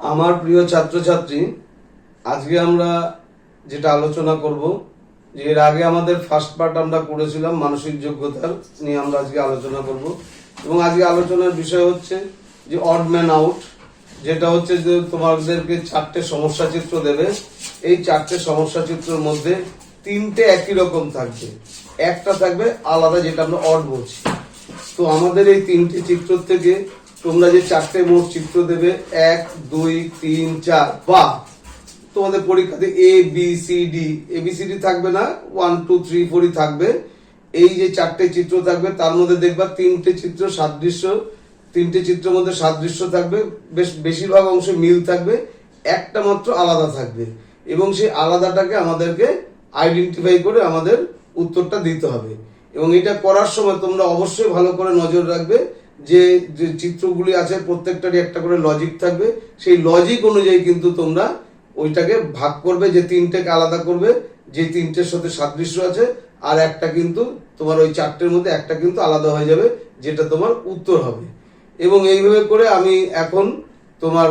আমার প্রিয় ছাত্রছাত্রী, আজকে আমরা যেটা আলোচনা করব, যে এর আগে আমাদের ফার্স্ট পার্ট আমরা করেছিলাম মানসিক যোগ্যতার নিয়ে আমরা আজকে আলোচনা করব। এবং আজকে আলোচনার বিষয় হচ্ছে যে অড ম্যান আউট যেটা হচ্ছে যে তোমাদেরকে চারটে সমস্যা চিত্র দেবে। এই চারটে সমস্যা চিত্রের মধ্যে তিনটে একই রকম থাকবে। একটা থাকবে আলাদা, যেটা আমরা অড বলছি। তো আমাদের এই তিনটি চিত্র থেকে তোমরা যে চারটে মোট চিত্র দেবে, এক, দুই, তিন, চার, বা তোমাদের পরীক্ষাতে A B C D A B C D থাকবে না ওয়ান টু থ্রি ফোরই থাকবে। এই যে চারটে চিত্র থাকবে, তার মধ্যে দেখবা তিনটে চিত্র সাদৃশ্য, তিনটে চিত্রের মধ্যে সাদৃশ্য থাকবে, বেশ বেশিরভাগ অংশে মিল থাকবে, একটা মাত্র আলাদা থাকবে। এবং সেই আলাদাটাকে আমাদেরকে আইডেন্টিফাই করে আমাদের উত্তরটা দিতে হবে। এবং এটা করার সময় তোমরা অবশ্যই ভালো করে নজর রাখবে যে যে চিত্রগুলি আছে প্রত্যেকটারই একটা করে লজিক থাকবে। সেই লজিক অনুযায়ী কিন্তু তোমরা ওইটাকে ভাগ করবে, যে তিনটেকে আলাদা করবে, যে তিনটের সাথে সাদৃশ্য আছে, আর একটা কিন্তু তোমার ওই চারটের মধ্যে একটা কিন্তু আলাদা হয়ে যাবে, যেটা তোমার উত্তর হবে। এবং এইভাবে করে আমি এখন তোমার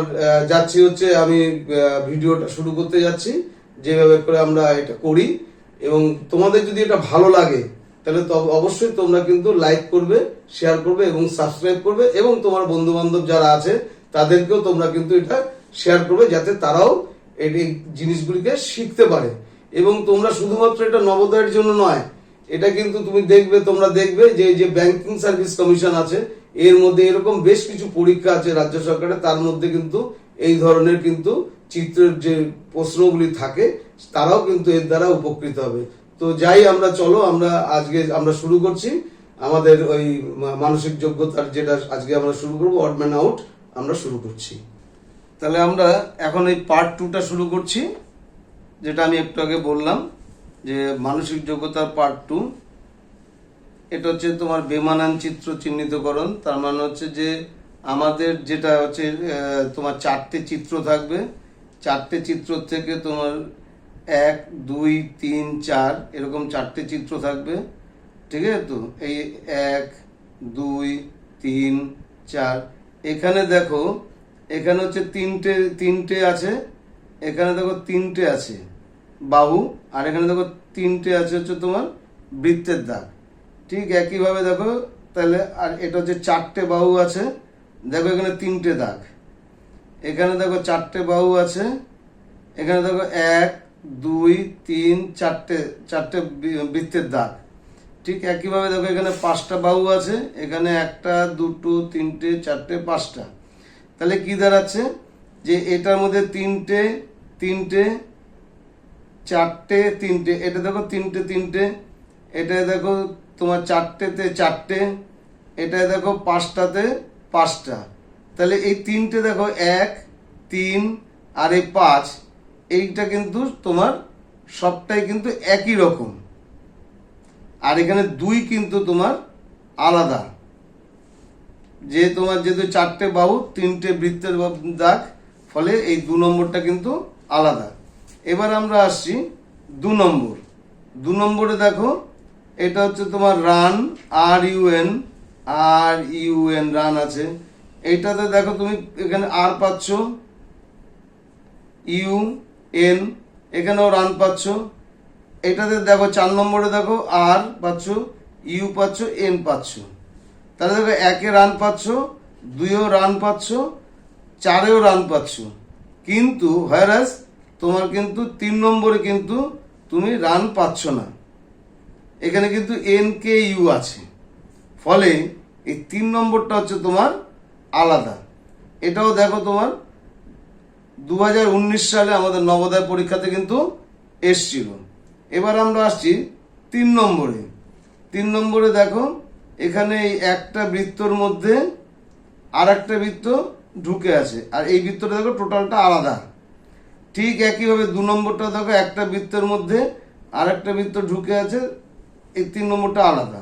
যাচ্ছি হচ্ছে আমি ভিডিওটা শুরু করতে যাচ্ছি। যেভাবে করে আমরা এটা করি, এবং তোমাদের যদি এটা ভালো লাগে তাহলে অবশ্যই তোমরা কিন্তু লাইক করবে শেয়ার করবে এবং সাবস্ক্রাইব করবে এবং তোমার বন্ধু বান্ধব যারা আছে, তাদেরকেও তোমরা কিন্তু এটা শেয়ার করবে যাতে তারাও এই জিনিসগুলিকে শিখতে পারে। এবং তোমরা শুধুমাত্র এটা নবোদয়ের জন্য নয়, এটা কিন্তু তুমি দেখবে, তোমরা দেখবে যে যে ব্যাংকিং সার্ভিস কমিশন আছে, এর মধ্যে এরকম বেশ কিছু পরীক্ষা আছে রাজ্য সরকারের, তার মধ্যে কিন্তু এই ধরনের কিন্তু চিত্রের যে প্রশ্নগুলি থাকে, তারাও কিন্তু এর দ্বারা উপকৃত হবে। তো যাই, আমরা চলো, আমরা আজকে আমরা শুরু করছি। আমাদের ওই মানসিক যোগ্যতার যেটা আজকে আমরা শুরু করব অড ম্যান আউট আমরা শুরু করছি। তাহলে আমরা এখন এই পার্ট টুটা শুরু করছি, যেটা আমি একটু আগে বললাম, যে মানসিক যোগ্যতার পার্ট টু এটা হচ্ছে তোমার বেমানান চিত্র চিহ্নিতকরণ, তার মানে হচ্ছে যে আমাদের যেটা হচ্ছে তোমার চারটে চিত্র থাকবে। চারটে চিত্র থেকে তোমার এক, দুই, তিন, চার, এরকম চারটে চিত্র থাকবে। ঠিক আছে তো? এই এক, দুই, তিন, চার। এখানে দেখো, এখানে হচ্ছে তিনটে তিনটে আছে, এখানে দেখো তিনটে আছে, বাহু, আর এখানে দেখো তিনটে আছে হচ্ছে তোমার বৃত্তের দাগ। ঠিক একইভাবে দেখো, তাহলে আর এটা হচ্ছে চারটে বাহু আছে, দেখো এখানে তিনটে দাগ। এখানে দেখো চারটে বাহু আছে, এখানে দেখো এক দুই, তিন, চারটে চারটে বৃত্তের দাগ। ঠিক একইভাবে দেখো এখানে পাঁচটা বাহু আছে, এখানে একটা, দুটো, তিনটে, চারটে, পাঁচটা। তাহলে কি দাঁড়াচ্ছে? যে এটার মধ্যে তিনটে তিনটে, চারটে, তিনটে, এটা দেখো তিনটে তিনটে, এটা দেখো তোমার চারটেতে চারটে, এটা দেখো পাঁচটাতে পাঁচটা। তাহলে এই তিনটে দেখো এক, তিন, আর এই পাঁচ এইটা কিন্তু তোমার সবটাই কিন্তু একই রকম। আর এখানে দুই কিন্তু তোমার আলাদা। যে তোমার যেহেতু চারটে বাহু, তিনটে বৃত্তের দাগ, ফলে এই দু নম্বরটা কিন্তু আলাদা। এবার আমরা আসছি দু নম্বর। দু নম্বরে দেখো, এটা হচ্ছে তোমার রান, আর ইউএন আর ইউএন রান আছে। এইটাতে দেখো তুমি এখানে আর পাচ্ছ, ইউ এন এখানেও রান পাচ্ছ। এটাতে দেখো চার নম্বরে দেখো আর পাচ্ছ, ইউ পাচ্ছ, এন পাচ্ছ। তাহলে দেখো একে রান পাচ্ছ, দুইও রান পাচ্ছ, চারেও রান পাচ্ছ। কিন্তু ভাইরাস তোমার কিন্তু তিন নম্বরে কিন্তু তুমি রান পাচ্ছ না। এখানে কিন্তু এন, কে, ইউ আছে। ফলে এই তিন নম্বরটা হচ্ছে তোমার আলাদা। এটাও দেখো তোমার দু হাজার উনিশ সালে আমাদের নবোদয় পরীক্ষাতে কিন্তু এসছিল। এবার আমরা আসছি তিন নম্বরে। তিন নম্বরে দেখো, এখানে এই একটা বৃত্তর মধ্যে আর একটা বৃত্ত ঢুকে আছে। আর এই বৃত্তটা দেখো টোটালটা আলাদা। ঠিক একইভাবে দু নম্বরটা দেখো, একটা বৃত্তের মধ্যে আর একটা বৃত্ত ঢুকে আছে, এই তিন নম্বরটা আলাদা।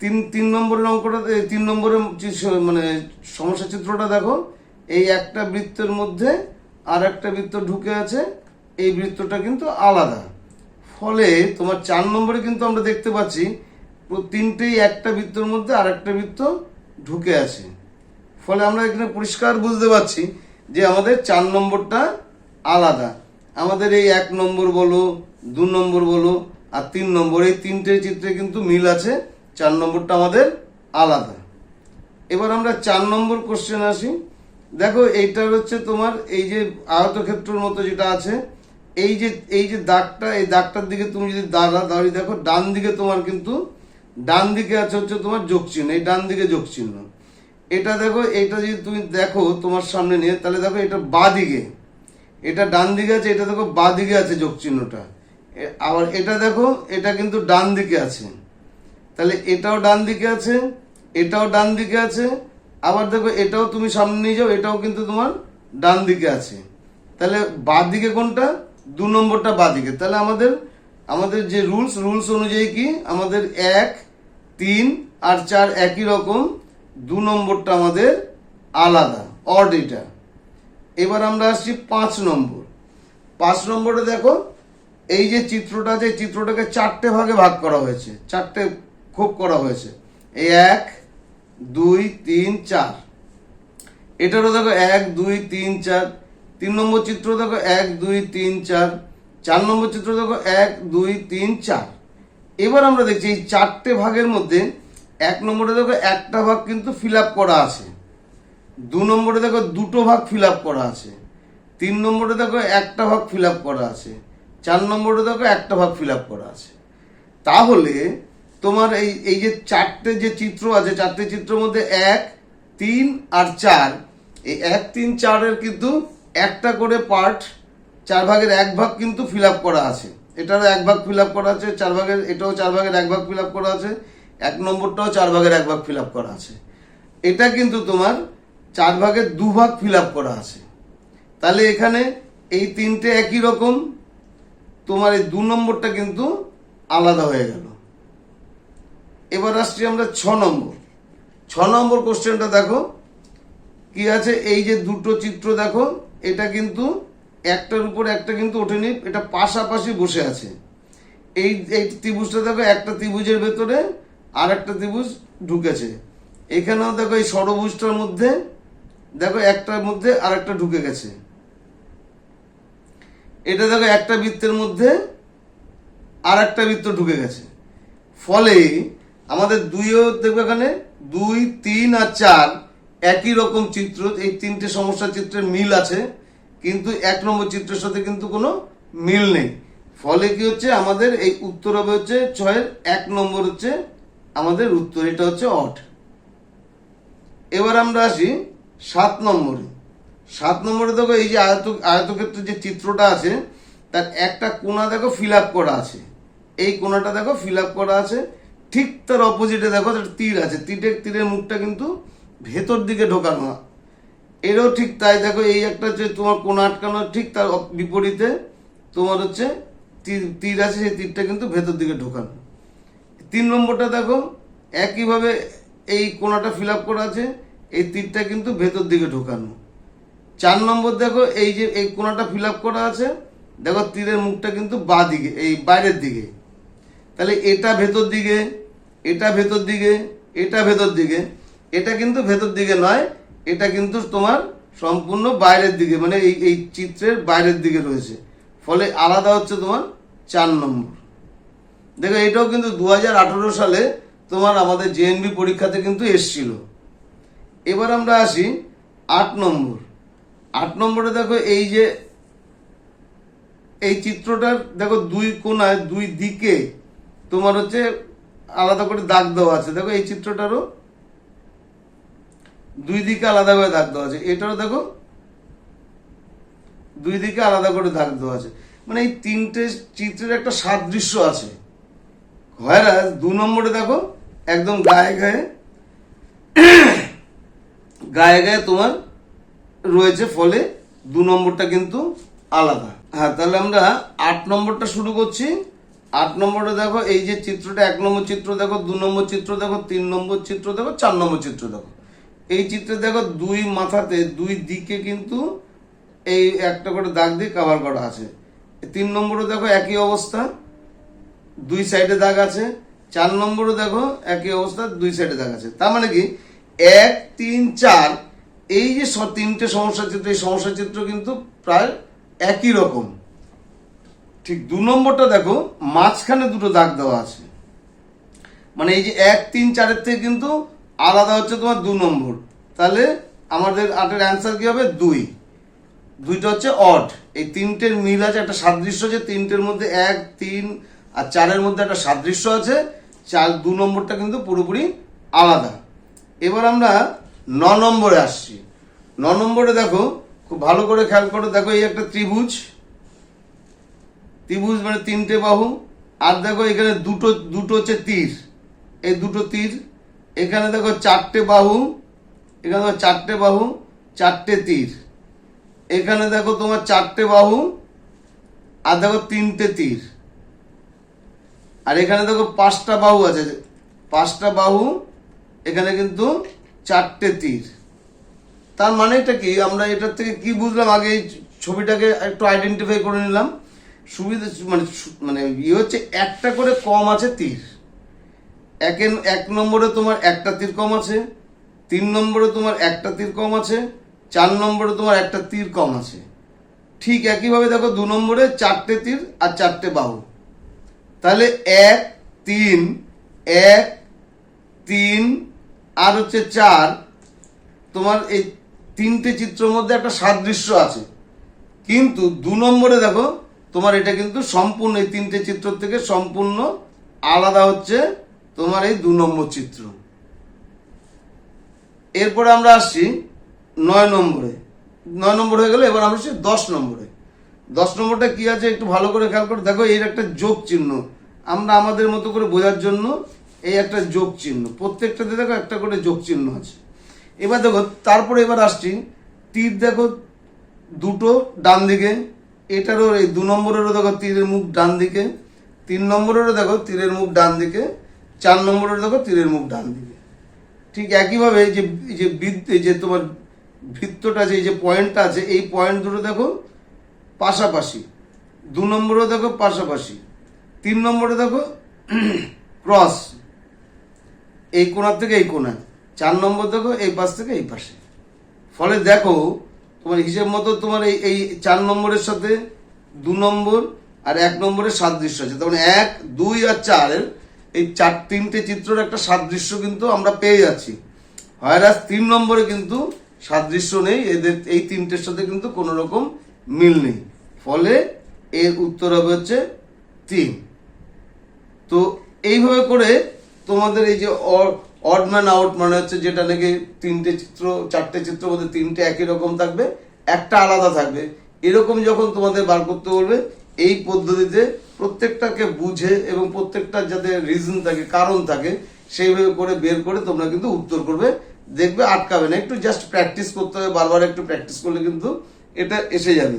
তিন তিন নম্বরের অঙ্কটা তিন নম্বরের মানে সমস্যা চিত্রটা দেখো, এই একটা বৃত্তের মধ্যে আর একটা বৃত্ত ঢুকে আছে, এই বৃত্তটা কিন্তু আলাদা। ফলে তোমার চার নম্বরে কিন্তু আমরা দেখতে পাচ্ছি তিনটেই একটা বৃত্তর মধ্যে আর একটা বৃত্ত ঢুকে আছে। ফলে আমরা এখানে পরিষ্কার বুঝতে পারছি যে আমাদের চার নম্বরটা আলাদা। আমাদের এই এক নম্বর বলো, দু নম্বর বলো, আর তিন নম্বর, এই তিনটে চিত্রে কিন্তু মিল আছে, চার নম্বরটা আমাদের আলাদা। এবার আমরা চার নম্বর কোশ্চেন আসি। দেখো এইটা হচ্ছে তোমার এই যে আহত আয়তক্ষেত্রের মতো যেটা আছে, এই যে এই যে দাগটা, এই দাগটার দিকে তুমি যদি দাঁড়া দাঁড়িয়ে দেখো, ডান দিকে তোমার কিন্তু, ডান দিকে আছে হচ্ছে তোমার যোগ চিহ্ন এই ডান দিকে যোগ চিহ্ন এটা দেখো এটা যদি তুমি দেখো তোমার সামনে নিয়ে, তাহলে দেখো এটা বা দিকে। এটা ডান দিকে আছে, এটা দেখো বা দিকে আছে যোগ চিহ্নটা আবার এটা দেখো, এটা কিন্তু ডান দিকে আছে। তাহলে এটাও ডান দিকে আছে, এটাও ডান দিকে আছে আবার দেখো, এটাও তুমি সামনে নিয়ে যাও, এটাও কিন্তু তোমার ডান দিকে আছে। তাহলে বাঁ দিকে কোনটা? দু নম্বরটা বাঁ দিকে। তাহলে আমাদের আমাদের যে রুলস রুলস অনুযায়ী কি? আমাদের এক, তিন আর চার একই রকম, দু নম্বরটা আমাদের আলাদা অড এটা। এবার আমরা আসছি পাঁচ নম্বর। পাঁচ নম্বরে দেখো, এই যে চিত্রটা আছে চিত্রটাকে চারটে ভাগে ভাগ করা হয়েছে, চারটে খোপ করা হয়েছে। এই এক দুই, তিন, চার। এটারও দেখো এক, দুই, তিন, চার। তিন নম্বর চিত্র দেখো এক, দুই, তিন, চার। চার নম্বর চিত্র দেখো এক, দুই, তিন, চার। এবার আমরা দেখছি এই চারটে ভাগের মধ্যে এক নম্বরে দেখো একটা ভাগ কিন্তু ফিল করা আছে। দু নম্বরে দেখো দুটো ভাগ ফিল করা আছে। তিন নম্বরে দেখো একটা ভাগ ফিল করা আছে। চার নম্বরে দেখো একটা ভাগ ফিল করা আছে। তাহলে তোমার এই এই যে চারটে যে চিত্র আছে, চারটে চিত্রের মধ্যে এক, তিন আর চার। এই এক, তিন, চারের কিন্তু একটা করে পার্ট চার ভাগের এক ভাগ কিন্তু ফিল করা আছে। এটারও এক ভাগ ফিল করা আছে, চার ভাগের, এটাও চার ভাগের এক ভাগ ফিল করা আছে, এক নম্বরটাও চার ভাগের এক ভাগ ফিল করা আছে। এটা কিন্তু তোমার চার ভাগের দু ভাগ ফিল করা আছে। তাহলে এখানে এই তিনটে একই রকম, তোমার এই দু নম্বরটা কিন্তু আলাদা হয়ে গেল। এবার আসছি আমরা ছ নম্বর। ছ নম্বর কোশ্চেনটা দেখো। কি আছে? এই যে দুটো চিত্র দেখো, এটা কিন্তু একটার উপর একটা কিন্তু ওঠেনি, এটা পাশাপাশি বসে আছে। এই এই ত্রিভুজটা দেখো, একটা ত্রিভুজের ভেতরে আর একটা ত্রিভুজ ঢুকেছে। এখানেও দেখো এই ষড়ভুজটার মধ্যে, দেখো একটার মধ্যে আর একটা ঢুকে গেছে। এটা দেখো একটা বৃত্তের মধ্যে আর একটা বৃত্ত ঢুকে গেছে। ফলে আমাদের দুইও দেখবে এখানে। দুই, তিন আর চার, একই রকম চিত্র, এই তিনটে সমস্যা চিত্রের মিল আছে, কিন্তু এক নম্বর চিত্রের সাথে কিন্তু কোনো মিল নেই। ফলে কি হচ্ছে, আমাদের এই উত্তর হবে হচ্ছে ছয়ের এক নম্বর হচ্ছে আমাদের উত্তর, এটা হচ্ছে অট এবার আমরা আসি সাত নম্বরে। সাত নম্বরে দেখো, এই যে আয়ত, আয়তক্ষেত্রের যে চিত্রটা আছে, তার একটা কোনা দেখো ফিল করা আছে। এই কোনাটা দেখো ফিল করা আছে ঠিক তার অপোজিটে দেখো একটা তীর আছে। তীরের তীরের মুখটা কিন্তু ভেতর দিকে ঢোকানো। এরও ঠিক তাই দেখো, এই একটা যে তোমার কোণা আটকানো, ঠিক তার বিপরীতে তোমার হচ্ছে তীর তীর আছে, সেই তীরটা কিন্তু ভেতর দিকে ঢোকানো। তিন নম্বরটা দেখো, একইভাবে এই কোনাটা ফিল করা আছে, এই তীরটা কিন্তু ভেতর দিকে ঢোকানো। চার নম্বর দেখো, এই যে এই কোণাটা ফিল করা আছে, দেখো তীরের মুখটা কিন্তু বা দিকে, এই বাইরের দিকে। তাহলে এটা ভেতর দিকে এটা ভেতর দিকে, এটা ভেতর দিকে, এটা কিন্তু ভেতর দিকে নয়, এটা কিন্তু তোমার সম্পূর্ণ বাইরের দিকে মানে এই এই চিত্রের বাইরের দিকে রয়েছে। ফলে আলাদা হচ্ছে তোমার চার নম্বর। দেখো, এটাও কিন্তু দু হাজার আঠারো সালে তোমার আমাদের জেএনবি পরীক্ষাতে কিন্তু এসছিল। এবার আমরা আসি আট নম্বর। আট নম্বরে দেখো, এই যে, এই চিত্রটার, দেখো, দুই কোণায় দুই দিকে তোমার হচ্ছে আলাদা করে দাগ দেওয়া আছে। দেখো এই চিত্রটারও দুই দিকে আলাদা করে দাগ দেওয়া আছে। এটারও দেখো দুই দিকে আলাদা করে দাগ দেওয়া আছে। মানে এই তিনটে চিত্রের একটা সাদৃশ্য আছে। হয়রাজ দু নম্বরে দেখো একদম গায়ে গায়ে গায়ে গায়ে তোমার রয়েছে, ফলে দু নম্বরটা কিন্তু আলাদা। হ্যাঁ তাহলে আমরা আট নম্বরটা শুরু করছি। আট নম্বরে দেখো, এই যে চিত্রটা, এক নম্বর চিত্র দেখো, দু নম্বর চিত্র দেখো, তিন নম্বর চিত্র দেখো, চার নম্বর চিত্র দেখো। এই চিত্রে দেখো, দুই মাথাতে, দুই দিকে কিন্তু এই একটা করে দাগ দিয়ে কাভার করা আছে। তিন নম্বরে দেখো, একই অবস্থা, দুই সাইডে দাগ আছে। চার নম্বরও দেখো, একই অবস্থা, দুই সাইডে দাগ আছে। তার মানে কি? এক, তিন, চার, এই যে তিনটে সমস্যা চিত্র, এই সমস্যা চিত্র কিন্তু প্রায় একই রকম। ঠিক দু নম্বরটা দেখো, মাঝখানে দুটো দাগ দেওয়া আছে। মানে এই যে এক, তিন, চারের থেকে কিন্তু আলাদা হচ্ছে তোমার দু নম্বর। তাহলে আমাদের আটের অ্যান্সার কি হবে? দুই। দুইটা হচ্ছে অড এই তিনটের মিল আছে, একটা সাদৃশ্য আছে, তিনটের মধ্যে এক, তিন আর চারের মধ্যে একটা সাদৃশ্য আছে। চার, দু নম্বরটা কিন্তু পুরোপুরি আলাদা। এবার আমরা ন নম্বরে আসছি। ন নম্বরে দেখো, খুব ভালো করে খেয়াল করে, দেখো এই একটা ত্রিভুজ। ত্রিভুজ মানে তিনটে বাহু। আর দেখো এখানে দুটো দুটো হচ্ছে তীর। এই দুটো তীর, এখানে দেখো চারটে বাহু, এখানে দেখো চারটে বাহু, চারটে তীর। এখানে দেখো তোমার চারটে বাহু, আর দেখো তিনটে তীর। আর এখানে দেখো পাঁচটা বাহু আছে। পাঁচটা বাহু, এখানে কিন্তু চারটে তীর। তার মানে এটা কি? আমরা এটার থেকে কি বুঝলাম? আগে এই ছবিটাকে একটু আইডেন্টিফাই করে নিলাম। সুবিধা মানে মানে ইয়ে হচ্ছে একটা করে কম আছে তীর। এক এক নম্বরে তোমার একটা তীর কম আছে, তিন নম্বরে তোমার একটা তীর কম আছে, চার নম্বরে তোমার একটা তীর কম আছে। ঠিক একইভাবে দেখো দু নম্বরে চারটে তীর আর চারটে বাহু। তাহলে এক, তিন এক, তিন আর হচ্ছে চার, তোমার এই তিনটে চিত্রের মধ্যে একটা সাদৃশ্য আছে। কিন্তু দু নম্বরে দেখো তোমার এটা কিন্তু সম্পূর্ণ, এই তিনটে চিত্র থেকে সম্পূর্ণ আলাদা হচ্ছে তোমার এই দু নম্বর চিত্র। এরপরে আমরা আসছি নয় নম্বরে। নয় নম্বর হয়ে গেলে এবার আমরা আসছি দশ নম্বরে। দশ নম্বরটা কি আছে একটু ভালো করে খেয়াল করে। দেখো, এর একটা যোগ চিহ্ন। আমরা আমাদের মতো করে বোঝার জন্য এই একটা যোগ চিহ্ন। প্রত্যেকটাতে দেখো একটা করে যোগ চিহ্ন আছে। এবার দেখো, তারপরে এবার আসছি, তীর দেখো, দুটো ডান দিকে এটারও এই দু নম্বরেরও দেখো তীরের মুখ ডান দিকে, তিন নম্বরেরও দেখো তীরের মুখ ডান দিকে, চার নম্বরের দেখো তীরের মুখ ডান দিকে। ঠিক একইভাবে যে যে বৃত্ত যে তোমার বৃত্তটা আছে, এই যে পয়েন্টটা আছে, এই পয়েন্ট দুটো দেখো পাশাপাশি। দু নম্বরেও দেখো পাশাপাশি। তিন নম্বরে দেখো ক্রস। এই কোণার থেকে এই কোণায়। চার নম্বর দেখো এই পাশ থেকে এই পাশে। ফলে দেখো তোমার হিসেব মতো তোমার এই এই চার নম্বরের সাথে দু নম্বর আর এক নম্বরের সাদৃশ্য আছে। তখন এক, দুই আর চারের এই চার তিনটে চিত্রের একটা সাদৃশ্য কিন্তু আমরা পেয়ে যাচ্ছি। হয়রাস তিন নম্বরে কিন্তু সাদৃশ্য নেই, এদের এই তিনটের সাথে কিন্তু কোনো রকম মিল নেই। ফলে এর উত্তর হবে হচ্ছে তিন। তো এইভাবে করে তোমাদের এই যে অড ম্যান আউট মানে হচ্ছে যেটা নাকি তিনটে চিত্র, চারটে চিত্র মধ্যে তিনটে একই রকম থাকবে, একটা আলাদা থাকবে। এরকম যখন তোমাদের বার করতে বলবে, এই পদ্ধতিতে প্রত্যেকটাকে বুঝে এবং প্রত্যেকটার যাতে রিজন থাকে, কারণ থাকে, সেইভাবে করে বের করে তোমরা কিন্তু উত্তর করবে, দেখবে আটকাবে না। একটু জাস্ট প্র্যাকটিস করতে হবে, বারবার একটু প্র্যাকটিস করলে কিন্তু এটা এসে যাবে।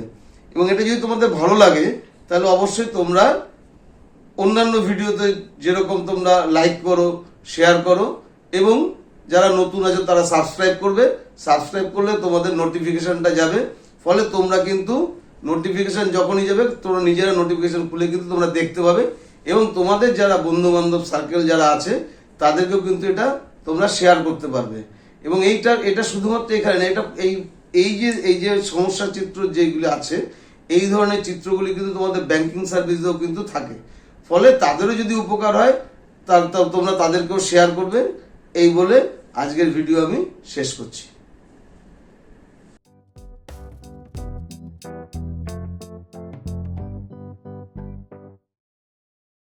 এবং এটা যদি তোমাদের ভালো লাগে, তাহলে অবশ্যই তোমরা অন্যান্য ভিডিওতে যেরকম তোমরা লাইক করো শেয়ার করো এবং যারা নতুন আছে তারা সাবস্ক্রাইব করবে। সাবস্ক্রাইব করলে তোমাদের নোটিফিকেশনটা যাবে। ফলে তোমরা কিন্তু নোটিফিকেশন যখনই যাবে, তোমরা নিজেরা নোটিফিকেশন খুলে কিন্তু তোমরা দেখতে পাবে। এবং তোমাদের যারা বন্ধু বান্ধব সার্কেল যারা আছে, তাদেরকেও কিন্তু এটা তোমরা শেয়ার করতে পারবে। এবং এইটা, এটা শুধুমাত্র এখানে না, এটা এই এই যে এই যে সমস্যা চিত্র যেগুলি আছে, এই ধরনের চিত্রগুলি কিন্তু তোমাদের ব্যাংকিং সার্ভিসেও কিন্তু থাকে। ফলে তাদেরও যদি উপকার হয় তাহলে তো তোমরা তাদেরকেও শেয়ার করবে। এই বলে আজকের ভিডিও আমি শেষ করছি।